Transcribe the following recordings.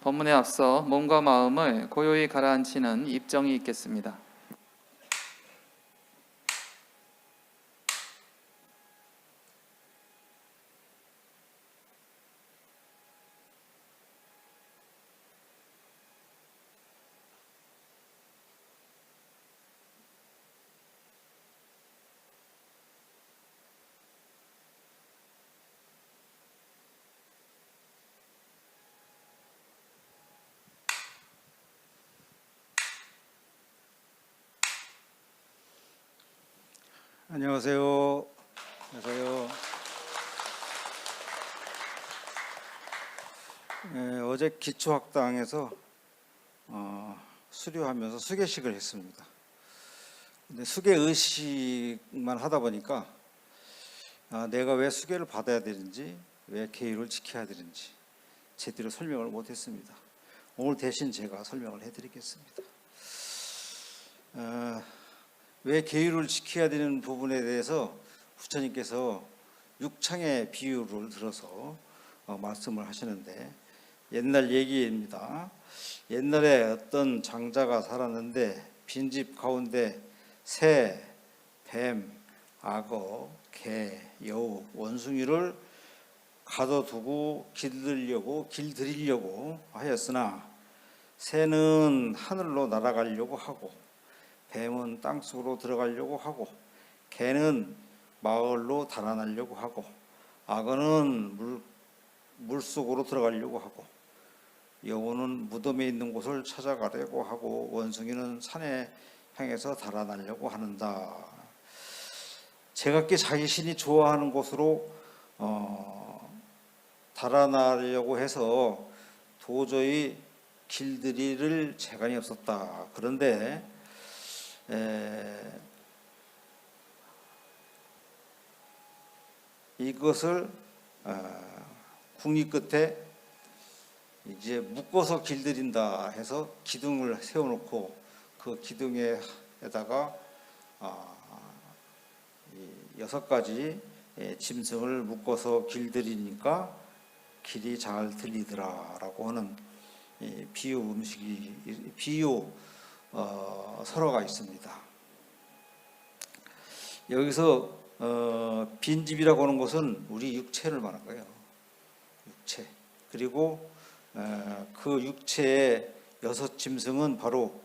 본문에 앞서 몸과 마음을 고요히 가라앉히는 입정이 있겠습니다. 안녕하세요. 안녕하세요. 예, 어제 기초학당에서 어, 수료하면서 수계식을 했습니다. 근데 수계 의식만 하다 보니까 아, 내가 왜 수계를 받아야 되는지, 왜 계율을 지켜야 되는지 제대로 설명을 못했습니다. 오늘 대신 제가 설명을 해드리겠습니다. 어, 왜 계율을 지켜야 되는 부분에 대해서 부처님께서 육창의 비유를 들어서 어, 말씀을 하시는데 옛날 얘기입니다. 옛날에 어떤 장자가 살았는데 빈집 가운데 새, 뱀, 악어, 개, 여우, 원숭이를 가둬두고 길들려고 길들이려고 하였으나 새는 하늘로 날아가려고 하고 뱀은 땅속으로 들어가려고 하고 개는 마을로 달아나려고 하고 악어는 물, 물속으로 들어가려고 하고 여우는 무덤에 있는 곳을 찾아가려고 하고 원숭이는 산에 향해서 달아나려고 하는다. 제각기 자기 신이 좋아하는 곳으로 어, 달아나려고 해서 도저히 길들이를 재간이 없었다. 그런데 에, 이것을 어, 궁리 끝에 이제 묶어서 길들인다 해서 기둥을 세워놓고 그 기둥에다가 아, 이 여섯 가지 예, 짐승을 묶어서 길들이니까 길이 잘 들리더라라고 하는 이 비유 음식이 비유 어, 설화가 있습니다. 여기서 어, 빈집이라고 하는 것은 우리 육체를 말한 거예요. 육체. 그리고 어, 그 육체의 여섯 짐승은 바로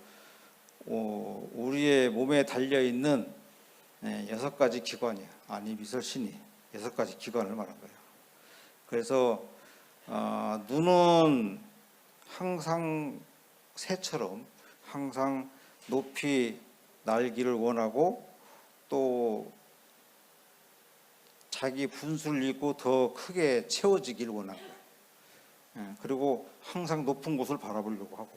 어, 우리의 몸에 달려 있는 예, 여섯 가지 기관이에요. 아니 미설신이 여섯 가지 기관을 말한 거예요. 그래서 어, 눈은 항상 새처럼 항상 높이 날기를 원하고 또 자기 분수를 입고 더 크게 채워지길 원하고 예, 그리고 항상 높은 곳을 바라보려고 하고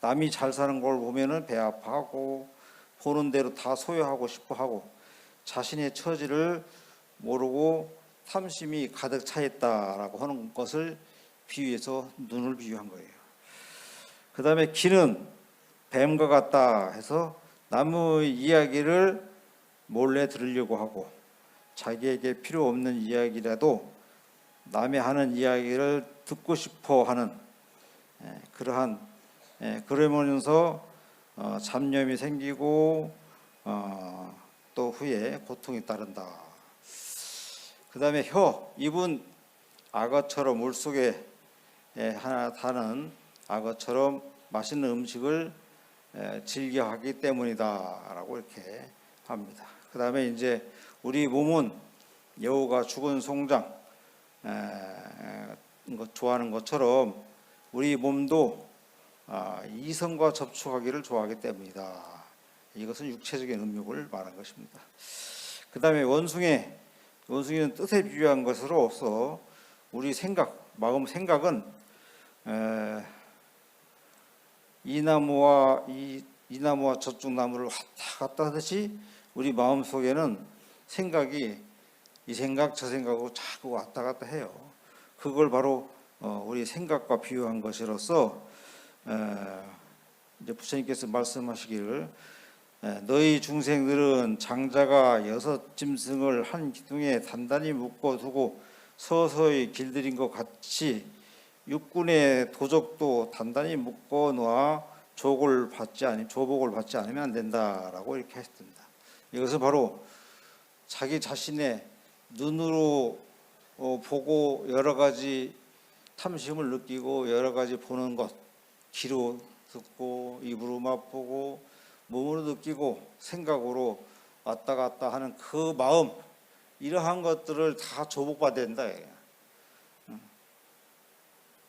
남이 잘 사는 걸 보면은 배 아파하고 보는 대로 다 소유하고 싶어 하고 자신의 처지를 모르고 탐심이 가득 차 있다라고 하는 것을 비유해서 눈을 비유한 거예요. 그 다음에 귀는 뱀과 같다 해서 남의 이야기를 몰래 들으려고 하고 자기에게 필요 없는 이야기라도 남이 하는 이야기를 듣고 싶어 하는 예, 그러한 예, 그러면서 어, 잡념이 생기고 어, 또 후에 고통이 따른다. 그 다음에 혀 입은 악어처럼 물 속에 예, 하나 타는 악어처럼 맛있는 음식을 에, 즐겨 하기 때문이다라고 이렇게 합니다. 그 다음에 이제 우리 몸은 여우가 죽은 송장 좋아하는 것처럼 우리 몸도 아, 이성과 접촉하기를 좋아하기 때문이다. 이것은 육체적인 음욕을 말한 것입니다. 그 다음에 원숭이 원숭이는 뜻에 비유한 것으로서 우리 생각 마음 생각은 에, 이 나무와 이, 이 나무와 저쪽 나무를 왔다 갔다 하듯이 우리 마음 속에는 생각이 이 생각 저 생각으로 자꾸 왔다 갔다 해요. 그걸 바로 어, 우리 생각과 비유한 것이로서 에, 이제 부처님께서 말씀하시기를 에, 너희 중생들은 장자가 여섯 짐승을 한 기둥에 단단히 묶어 두고 서서히 길들인 것 같이 육군의 도적도 단단히 묶어 놓아 족을 받지 아니 조복을 받지 않으면 안 된다라고 이렇게 했습니다. 이것은 바로 자기 자신의 눈으로 어, 보고 여러 가지 탐심을 느끼고 여러 가지 보는 것 귀로 듣고 입으로 맛보고 몸으로 느끼고 생각으로 왔다 갔다 하는 그 마음 이러한 것들을 다 조복받아야 된다.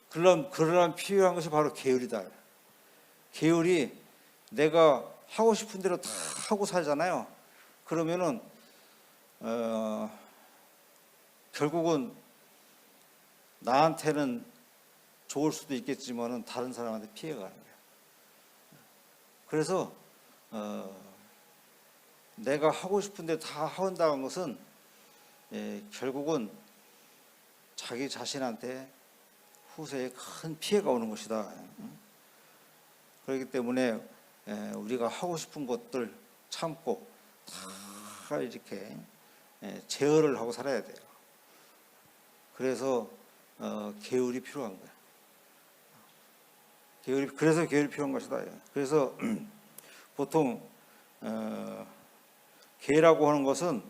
그런 그러한 필요한 것이 바로 계율이다. 계율이 내가 하고 싶은 대로 다 하고 살잖아요. 그러면은 어, 결국은 나한테는 좋을 수도 있겠지만은 다른 사람한테 피해가 가는 거야. 그래서 어, 내가 하고 싶은데 다 한다는 것은 예, 결국은 자기 자신한테 후세에 큰 피해가 오는 것이다. 응? 그렇기 때문에 예, 우리가 하고 싶은 것들 참고 다 이렇게 예, 제어를 하고 살아야 돼요. 그래서 어, 계율이 필요한 거야. 계율이 그래서 계율이 필요한 것이다. 그래서 보통 어, 계라고 하는 것은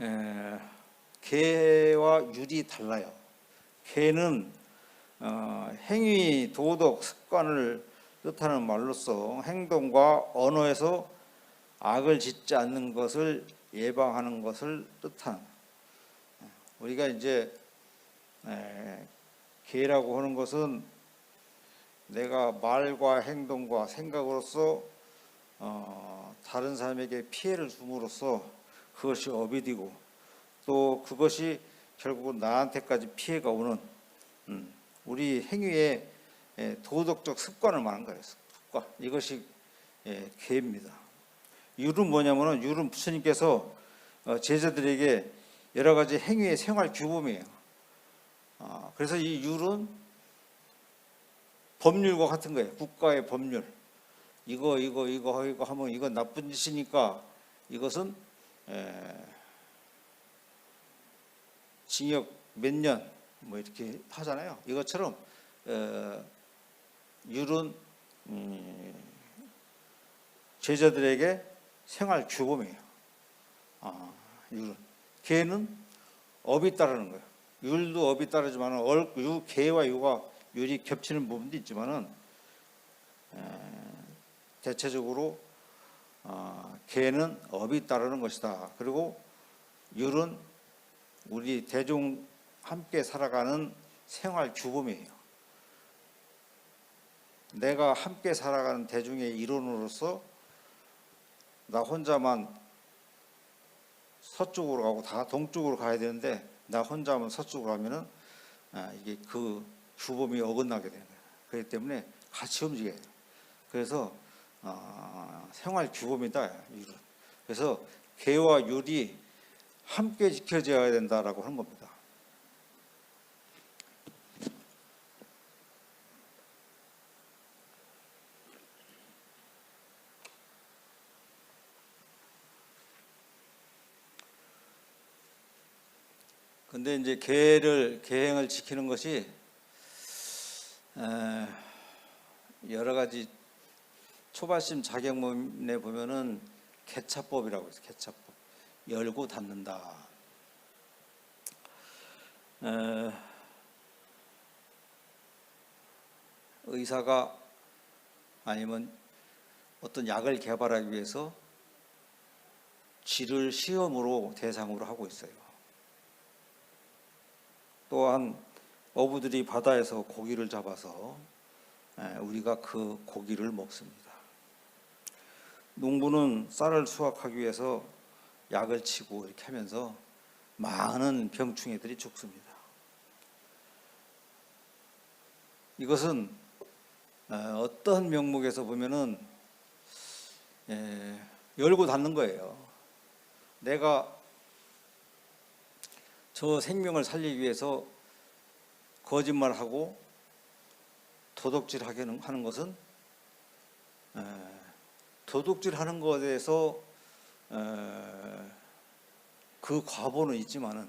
에, 계와 율이 달라요. 계는 어, 행위, 도덕, 습관을 뜻하는 말로서 행동과 언어에서 악을 짓지 않는 것을 예방하는 것을 뜻하는 우리가 이제 에, 계라고 하는 것은 내가 말과 행동과 생각으로서 어, 다른 사람에게 피해를 줌으로써 그것이 업이 되고 또 그것이 결국은 나한테까지 피해가 오는 음, 우리 행위의 예, 도덕적 습관을 말한 거예요. 습관 이것이 예, 계입니다. 율은 뭐냐면은 율은 부처님께서 어, 제자들에게 여러 가지 행위의 생활 규범이에요. 아, 그래서 이 율은 법률과 같은 거예요. 국가의 법률. 이거 이거 이거 이거 하면 이건 나쁜 짓이니까 이것은 에, 징역 몇 년 뭐 이렇게 하잖아요. 이것처럼 에, 율은 음, 제자들에게 생활 규범이에요. 아, 율은 개는 업이 따르는 거예요. 율도 업이 따르지만 얼, 유, 개와 유가 율이 겹치는 부분도 있지만은 에, 대체적으로 어, 개는 업이 따르는 것이다. 그리고 율은 우리 대중 함께 살아가는 생활 규범이에요. 내가 함께 살아가는 대중의 일원으로서 나 혼자만 서쪽으로 가고 다 동쪽으로 가야 되는데 나 혼자만 서쪽으로 가면은 아, 이게 그 규범이 어긋나게 되는 거예요. 그렇기 때문에 같이 움직여야 돼요. 그래서 아, 생활 규범이다. 그래서 개와 율이 함께 지켜져야 된다라고 하는 겁니다. 근데 이제 계를 계행을 지키는 것이 에, 여러 가지 초발심 자격문에 보면은 개차법이라고 있어요. 개차법. 열고 닫는다. 에, 의사가 아니면 어떤 약을 개발하기 위해서 쥐를 시험으로 대상으로 하고 있어요. 또한 어부들이 바다에서 고기를 잡아서 에, 우리가 그 고기를 먹습니다. 농부는 쌀을 수확하기 위해서 약을 치고 이렇게 하면서 많은 병충해들이 죽습니다. 이것은 에, 어떤 명목에서 보면은 에, 열고 닫는 거예요. 내가 저 생명을 살리기 위해서 거짓말하고 도둑질하게 하는 것은 에, 도둑질하는 것에 대해서 에, 그 과보는 있지만은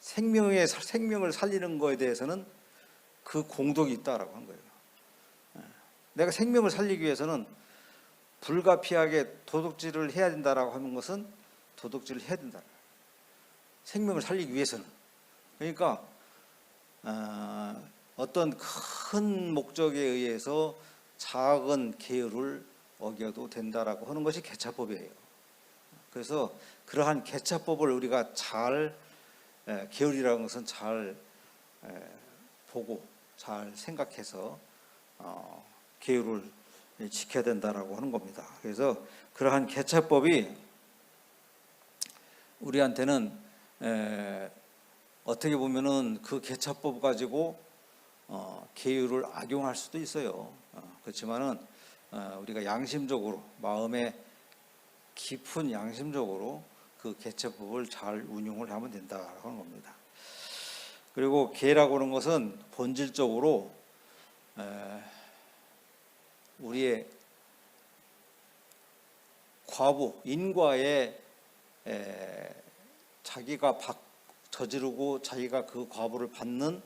생명의 사- 생명을 살리는 거에 대해서는 그 공덕이 있다라고 한 거예요. 예. 내가 생명을 살리기 위해서는 불가피하게 도둑질을 해야 된다라고 하는 것은 도둑질을 해야 된다. 생명을 살리기 위해서는. 그러니까 어, 어떤 큰 목적에 의해서 작은 계율을 어겨도 된다라고 하는 것이 개차법이에요. 그래서 그러한 개차법을 우리가 잘 에, 계율이라는 것은 잘 에, 보고 잘 생각해서 어, 계율을 지켜야 된다라고 하는 겁니다. 그래서 그러한 개차법이 우리한테는 에, 어떻게 보면은 그 개차법 가지고 어, 계율을 악용할 수도 있어요. 어, 그렇지만은 어, 우리가 양심적으로 마음에 깊은 양심적으로 그 개차법을 잘 운용을 하면 된다라고 하는 겁니다. 그리고 계라고 하는 것은 본질적으로 에, 우리의 과부 인과의 에, 자기가 박, 저지르고 자기가 그 과부를 받는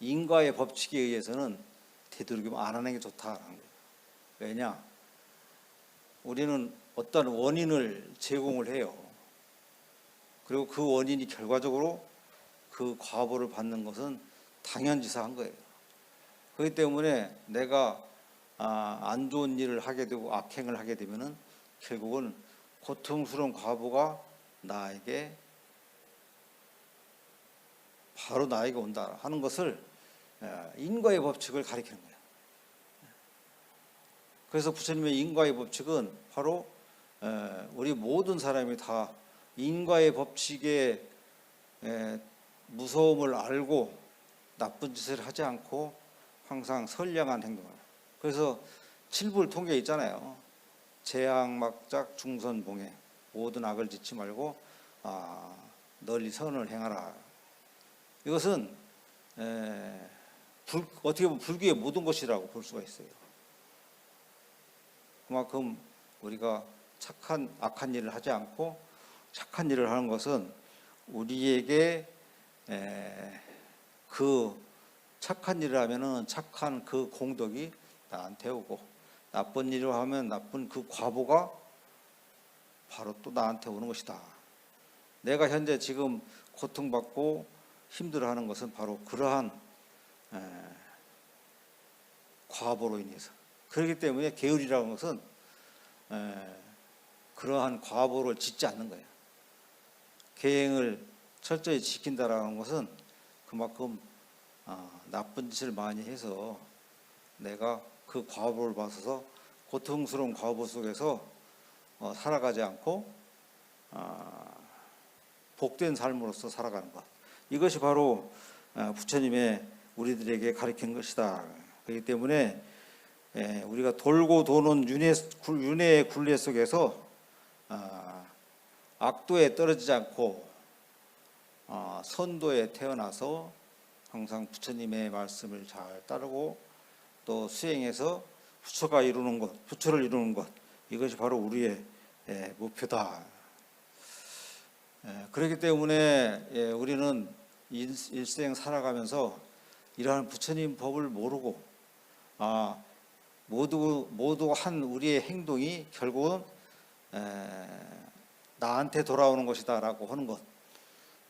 인과의 법칙에 의해서는 되도록이면 안 하는 게 좋다라는 거예요. 왜냐? 우리는 어떤 원인을 제공을 해요. 그리고 그 원인이 결과적으로 그 과보를 받는 것은 당연지사한 거예요. 그렇기 때문에 내가 아, 안 좋은 일을 하게 되고 악행을 하게 되면은 결국은 고통스러운 과보가 나에게 바로 나에게 온다 하는 것을 에, 인과의 법칙을 가리키는 거예요. 그래서 부처님의 인과의 법칙은 바로 에, 우리 모든 사람이 다 인과의 법칙의 에, 무서움을 알고 나쁜 짓을 하지 않고 항상 선량한 행동을. 그래서 칠불 통계 있잖아요. 재앙 막작 중선 봉해 모든 악을 짓지 말고 아, 널리 선을 행하라. 이것은 에, 불, 어떻게 보면 불교의 모든 것이라고 볼 수가 있어요. 그만큼 우리가 착한 악한 일을 하지 않고 착한 일을 하는 것은 우리에게 에, 그 착한 일을 하면은 착한 그 공덕이 나한테 오고 나쁜 일을 하면 나쁜 그 과보가 바로 또 나한테 오는 것이다. 내가 현재 지금 고통받고 힘들어하는 것은 바로 그러한 에, 과보로 인해서 그렇기 때문에 계율이라는 것은 에, 그러한 과보를 짓지 않는 거예요. 계행을 철저히 지킨다라는 것은 그만큼 아, 나쁜 짓을 많이 해서 내가 그 과보를 받아서 고통스러운 과보 속에서 어, 살아가지 않고 아, 복된 삶으로서 살아가는 것. 이것이 바로 아, 부처님의 우리들에게 가르치는 것이다. 그렇기 때문에 예, 우리가 돌고 도는 윤회, 굴- 윤회의 굴레 속에서 아, 악도에 떨어지지 않고 아, 선도에 태어나서 항상 부처님의 말씀을 잘 따르고 또 수행해서 부처가 이루는 것, 부처를 이루는 것 이것이 바로 우리의 예, 목표다. 예, 그렇기 때문에 예, 우리는 일- 일생 살아가면서 이러한 부처님 법을 모르고 아 모두 모두 한 우리의 행동이 결국은 에, 나한테 돌아오는 것이다라고 하는 것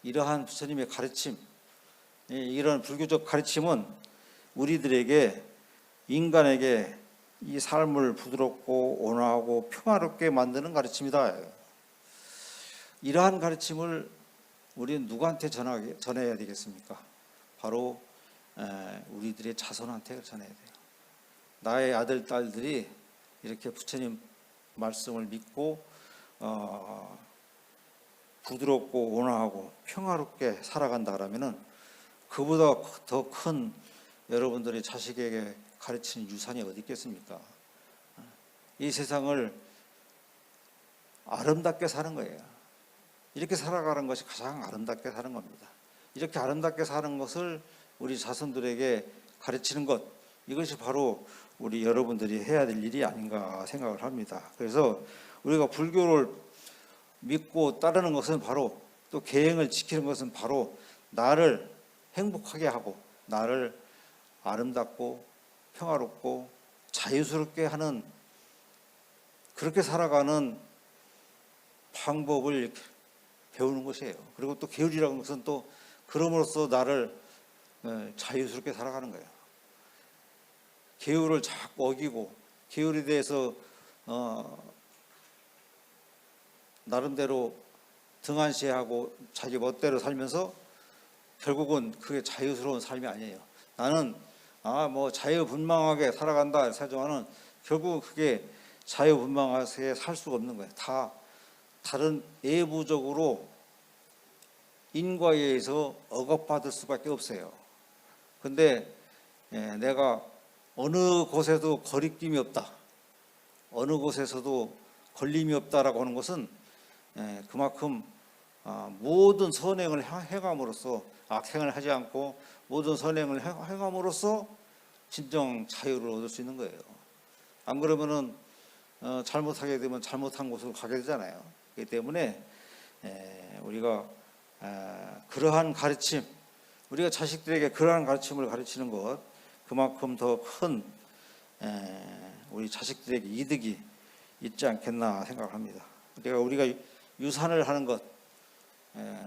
이러한 부처님의 가르침 이- 이런 불교적 가르침은 우리들에게 인간에게 이 삶을 부드럽고 온화하고 평화롭게 만드는 가르침이다. 이러한 가르침을 우리는 누구한테 전하게, 전해야 되겠습니까? 바로 에, 우리들의 자손한테 전해야 돼요. 나의 아들 딸들이 이렇게 부처님 말씀을 믿고 어, 부드럽고 온화하고 평화롭게 살아간다라면은 그보다 더 큰 여러분들의 자식에게 가르치는 유산이 어디 있겠습니까? 이 세상을 아름답게 사는 거예요. 이렇게 살아가는 것이 가장 아름답게 사는 겁니다. 이렇게 아름답게 사는 것을 우리 자손들에게 가르치는 것 이것이 바로 우리 여러분들이 해야 될 일이 아닌가 생각을 합니다. 그래서 우리가 불교를 믿고 따르는 것은 바로 또 계행을 지키는 것은 바로 나를 행복하게 하고 나를 아름답고 평화롭고 자유스럽게 하는 그렇게 살아가는 방법을 배우는 것이에요. 그리고 또 계율이라는 것은 또 그럼으로써 나를 어, 자유스럽게 살아가는 거예요. 계율을 자꾸 어기고 계율에 대해서 어, 나름대로 등한시하고 자기 멋대로 살면서 결국은 그게 자유스러운 삶이 아니에요. 나는 아 뭐 자유분방하게 살아간다 하지만은 결국 그게 자유분방하게 살 수가 없는 거예요. 다 다른 외부적으로 인과에 의해서 억압받을 수밖에 없어요. 근데 예, 내가 어느 곳에도 거리낌이 없다. 어느 곳에서도 걸림이 없다라고 하는 것은 예, 그만큼 아, 모든 선행을 행- 행함으로써 악행을 하지 않고 모든 선행을 행- 행함으로써 진정 자유를 얻을 수 있는 거예요. 안 그러면은 어, 잘못하게 되면 잘못한 곳으로 가게 되잖아요. 그렇기 때문에 에, 우리가 아, 그러한 가르침, 우리가 자식들에게 그러한 가르침을 가르치는 것 그만큼 더 큰 우리 자식들에게 이득이 있지 않겠나 생각합니다. 우리가 우리가 유산을 하는 것 에,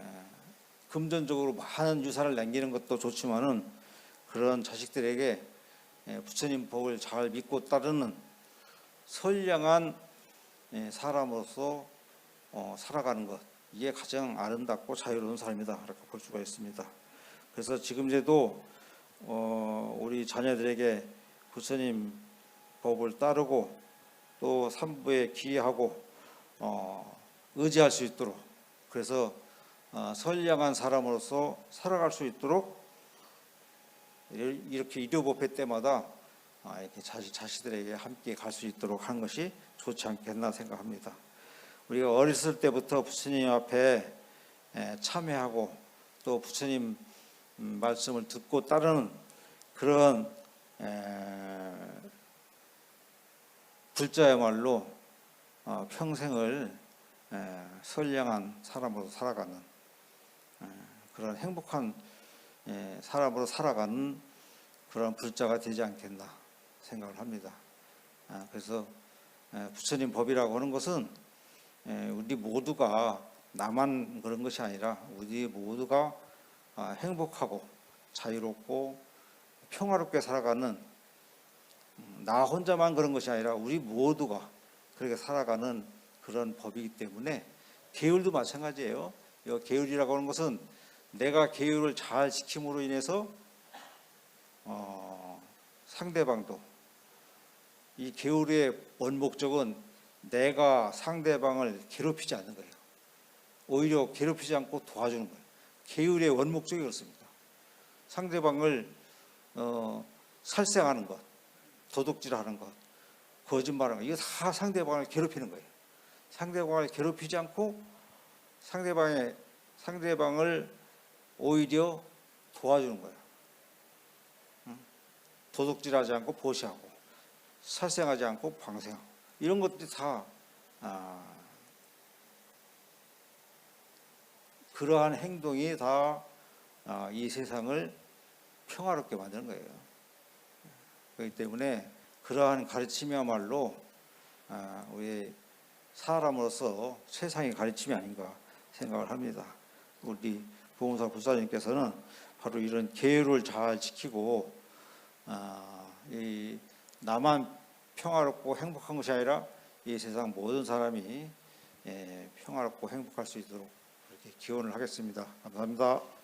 금전적으로 많은 유산을 남기는 것도 좋지만은 그런 자식들에게 에, 부처님 법을 잘 믿고 따르는 선량한 에, 사람으로서 어, 살아가는 것 이게 가장 아름답고 자유로운 삶이다 이렇게 볼 수가 있습니다. 그래서 지금 이제도 어, 우리 자녀들에게 부처님 법을 따르고 또 삼부에 기하고 어, 의지할 수 있도록 그래서 어, 선량한 사람으로서 살아갈 수 있도록 이렇게 일요법회 때마다 아, 이렇게 자식 자식들에게 함께 갈 수 있도록 하는 것이 좋지 않겠나 생각합니다. 우리가 어렸을 때부터 부처님 앞에 에, 참여하고 또 부처님 음, 말씀을 듣고 따르는 그런 에, 불자야말로 어, 평생을 에, 선량한 사람으로 살아가는 에, 그런 행복한 에, 사람으로 살아가는 그런 불자가 되지 않겠나 생각을 합니다. 아, 그래서 에, 부처님 법이라고 하는 것은 에, 우리 모두가 나만 그런 것이 아니라 우리 모두가 아, 행복하고 자유롭고 평화롭게 살아가는 음, 나 혼자만 그런 것이 아니라 우리 모두가 그렇게 살아가는 그런 법이기 때문에 계율도 마찬가지예요. 이 계율이라고 하는 것은 내가 계율을 잘 지킴으로 인해서 어, 상대방도 이 계율의 원목적은 내가 상대방을 괴롭히지 않는 거예요. 오히려 괴롭히지 않고 도와주는 거예요. 계율의 원목적이 그렇습니다. 상대방을 어, 살생하는 것, 도둑질하는 것, 거짓말하는 것, 이거 다 상대방을 괴롭히는 거예요. 상대방을 괴롭히지 않고 상대방의 상대방을 오히려 도와주는 거예요. 응? 도둑질하지 않고 보시하고 살생하지 않고 방생하고 이런 것들이 다 아, 그러한 행동이 다 이 세상을 평화롭게 만드는 거예요. 그렇기 때문에 그러한 가르침이야말로 아, 우리 사람으로서 세상의 가르침이 아닌가 생각을 합니다. 우리 보험사 부사님께서는 바로 이런 계율을 잘 지키고 아, 이 나만 평화롭고 행복한 것이 아니라 이 세상 모든 사람이 예, 평화롭고 행복할 수 있도록 기원을 하겠습니다. 감사합니다.